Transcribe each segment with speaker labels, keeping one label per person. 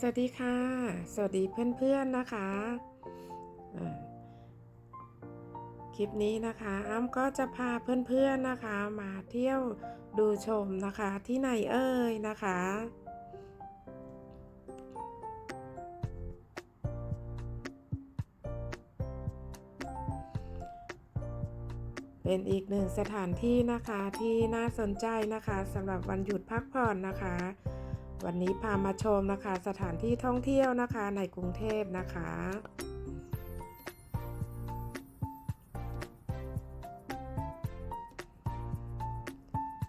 Speaker 1: สวัสดีค่ะ สวัสดีเพื่อนๆนะคะ คลิปนี้นะคะอ้ำก็จะพาเพื่อนๆนะคะ มาเที่ยวดูชมนะคะที่ไหนเอ่ยนะคะ เป็นอีกหนึ่งสถานที่นะคะที่น่าสนใจนะคะสำหรับวันหยุดพักผ่อนนะคะ วันนี้พามาชมนะคะ สถานที่ท่องเที่ยวนะคะในกรุงเทพนะคะ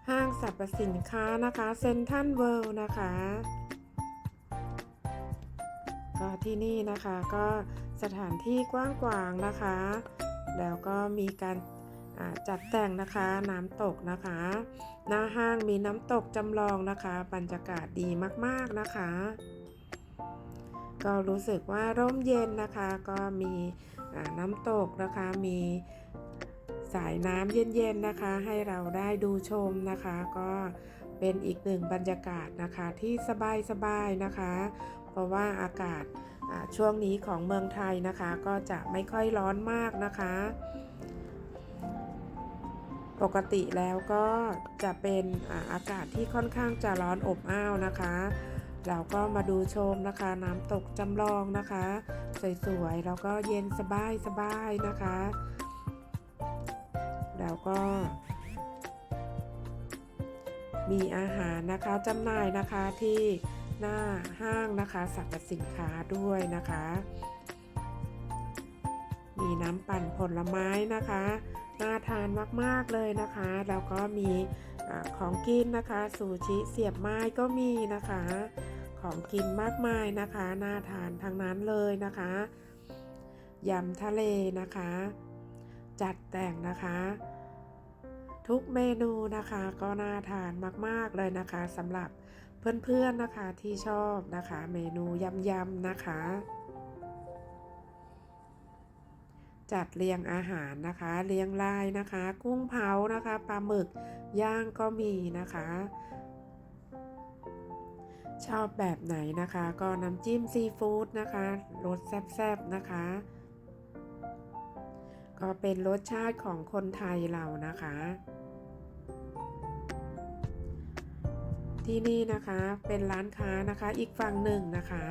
Speaker 1: ห้างสรรพสินค้านะคะเซ็นทรัลเวิลด์นะคะก็ที่นี่นะคะก็สถานที่กว้างขวางนะคะ แล้วก็มีการ จัดแต่งนะคะน้ำตกนะคะ หน้าห้างมีน้ำตกจำลองนะคะ บรรยากาศดีมากๆนะคะ ก็รู้สึกว่าร่มเย็นนะคะ ก็มีน้ำตกนะคะ มีสายน้ำเย็นๆนะคะ ให้เราได้ดูชมนะคะ ก็เป็นอีกหนึ่งบรรยากาศนะคะที่สบายๆนะคะ เพราะว่าอากาศช่วงนี้ของเมืองไทยนะคะ ก็จะไม่ค่อยร้อนมากนะคะ ปกติแล้วก็จะเป็นอากาศที่ค่อนข้างจะร้อนอบอ้าวนะคะเราก็มาดูชมนะคะ น้ำตกจำลองนะคะ สวยๆแล้วก็เย็นสบายสบายๆนะคะ แล้วก็ มีอาหารนะคะจำหน่ายนะคะที่หน้าห้างนะคะสรรพสินค้าด้วยนะคะ มีน้ำปั่นผลไม้นะคะ น่าทานมากๆเลยนะคะ แล้วก็มีอของกินนะคะซูชิเสียบไม้ก็มีนะคะ ของกินมากมายนะคะน่าทานทั้งนั้นเลยนะคะยำทะเลนะคะ จัดแต่งนะคะ ทุกเมนูนะคะก็น่าทานมากๆเลยนะคะสำหรับเพื่อนๆนะคะที่ชอบนะคะ เมนูยำๆนะคะ จัดเรียงอาหารนะคะ เรียงรายนะคะ กุ้งเผานะคะปลาหมึกย่างก็มีนะคะ ชอบแบบไหนนะคะ ก็น้ำจิ้มซีฟู้ดนะคะรสแซ่บๆนะคะ ก็เป็นรสชาติของคนไทยเรานะคะ ที่นี่นะคะเป็นร้านค้านะคะอีกฝั่งหนึ่งนะคะ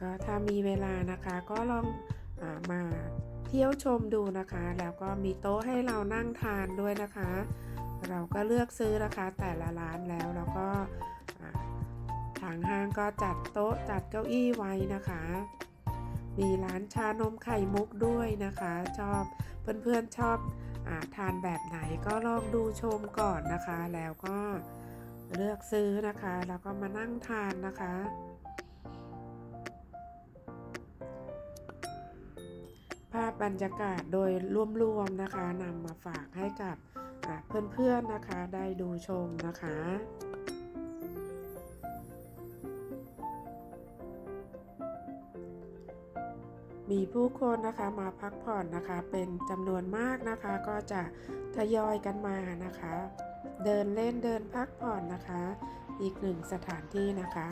Speaker 1: ก็ถ้ามีเวลานะคะก็ลองอามาเที่ยวชมดูนะคะ แล้วก็มีโต๊ะให้เรานั่งทานด้วยนะคะ เราก็เลือกซื้อนะคะ แต่ละร้านแล้วแล้วก็ทางห้างก็จัดโต๊ะจัดเก้าอี้ไว้นะคะ มีร้านชานมไข่มุกด้วยนะคะ ชอบเพื่อนๆชอบอาทานแบบไหนก็ลองดูชมก่อนนะคะ แล้วก็เลือกซื้อนะคะ แล้วก็มานั่งทานนะคะาพบรรยากาศโดยรวมๆนะคะนำมาฝากให้กับเพื่อนๆนะคะได้ดูชมนะคะมีผู้คนนะคะมาพักผ่อนนะคะเป็นจำนวนมากนะคะ ก็จะทยอยกันมานะคะ เดินเล่นเดินพักผ่อนนะคะ อีกหนึ่งสถานที่นะคะ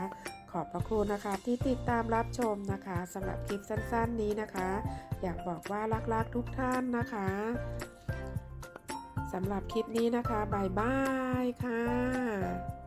Speaker 1: ขอบพระคุณนะคะ ที่ติดตามรับชมนะคะสำหรับคลิปสั้นๆนี้นะคะ อยากบอกว่ารักๆทุกท่านนะคะสำหรับคลิปนี้นะคะบายบายค่ะ